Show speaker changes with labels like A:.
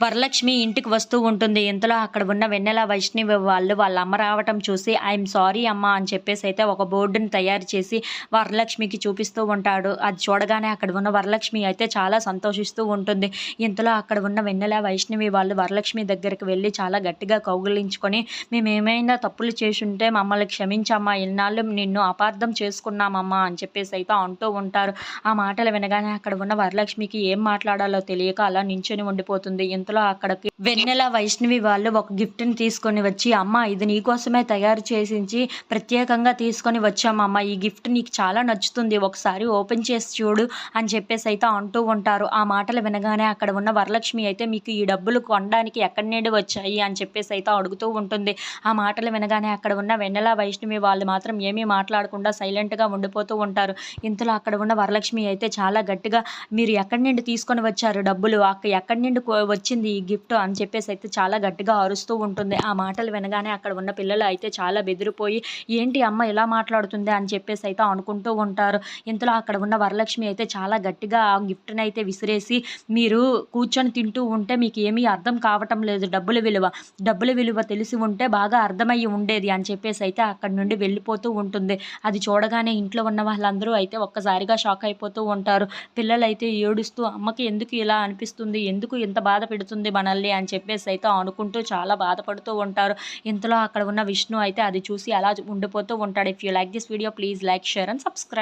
A: వరలక్ష్మి ఇంటికి వస్తూ ఉంటుంది. ఇంతలో అక్కడ ఉన్న వెన్నెల వైష్ణవి వాళ్ళు వాళ్ళ అమ్మ రావటం చూసి ఐఎమ్ సారీ అమ్మ అని చెప్పేసి అయితే ఒక బోర్డుని తయారు చేసి వరలక్ష్మికి చూపిస్తూ ఉంటాడు. అది చూడగానే అక్కడ ఉన్న వరలక్ష్మి అయితే చాలా సంతోషిస్తూ ఉంటుంది. ఇంతలో అక్కడ ఉన్న వెన్నెల వైష్ణవి వాళ్ళు వరలక్ష్మి దగ్గరికి వెళ్ళి చాలా గట్టిగా కౌగులించుకొని మేము ఏమైనా తప్పులు చేసుంటే మమ్మల్ని క్షమించమ్మా. ఇన్నాళ్ళు నిన్ను అపార్థం చేసుకున్నామమ్మా అని చెప్పేసి అయితే అంటూ ఉంటారు. ఆ మాటలు వినగానే అక్కడ ఉన్న వరలక్ష్మికి ఏం మాట్లాడాలో తెలియక అలా నించొని ఉండిపోతుంది. ఇంతలో అక్కడికి. వెన్నెల వైష్ణవి వాళ్ళు ఒక గిఫ్ట్ని తీసుకొని వచ్చి అమ్మ ఇది నీకోసమే తయారు చేసించి ప్రత్యేకంగా తీసుకొని వచ్చామమ్మ. ఈ గిఫ్ట్ నీకు చాలా నచ్చుతుంది. ఒకసారి ఓపెన్ చేసి చూడు అని చెప్పేసి అయితే అంటూ ఉంటారు. ఆ మాటలు వినగానే అక్కడ ఉన్న వరలక్ష్మి అయితే మీకు ఈ డబ్బులు కొనడానికి ఎక్కడి నుండి వచ్చాయి? అని చెప్పేసి అయితే అడుగుతూ ఉంటుంది. ఆ మాటలు వినగానే అక్కడ ఉన్న వెన్నెల వైష్ణవి వాళ్ళు మాత్రం ఏమీ మాట్లాడకుండా సైలెంట్గా ఉండిపోతూ ఉంటారు. ఇంతలో అక్కడ ఉన్న వరలక్ష్మి అయితే చాలా గట్టిగా మీరు ఎక్కడి నుండి తీసుకొని వచ్చారు డబ్బులు? అక్క ఎక్కడి నుండి వచ్చింది వచ్చింది ఈ గిఫ్ట్ అని చెప్పేసి అయితే చాలా గట్టిగా అరుస్తూ ఉంటుంది. ఆ మాటలు వినగానే అక్కడ ఉన్న పిల్లలు అయితే చాలా బెదిరిపోయి ఏంటి అమ్మ ఇలా మాట్లాడుతుంది? అని చెప్పేసి అయితే అనుకుంటూ ఉంటారు. ఇంతలో అక్కడ ఉన్న వరలక్ష్మి అయితే చాలా గట్టిగా ఆ గిఫ్ట్ని అయితే విసిరేసి మీరు కూర్చొని తింటూ ఉంటే మీకు ఏమీ అర్థం కావటం లేదు. డబ్బుల విలువ. డబ్బుల విలువ తెలిసి ఉంటే బాగా అర్థమయ్యి ఉండేది అని చెప్పేసి అయితే అక్కడి నుండి వెళ్ళిపోతూ ఉంటుంది. అది చూడగానే ఇంట్లో ఉన్న వాళ్ళందరూ అయితే ఒక్కసారిగా షాక్ అయిపోతూ ఉంటారు. పిల్లలు అయితే ఏడుస్తూ అమ్మకి ఎందుకు ఇలా అనిపిస్తుంది? ఎందుకు ఇంత బాధ పెడుతుంది మనల్ని అని చెప్పేసి అయితే అనుకుంటూ చాలా బాధపడుతూ ఉంటారు. ఇంతలో అక్కడ ఉన్న విష్ణు అయితే అది చూసి అలా ఉండిపోతూ ఉంటాడు. If you like this video please like share and subscribe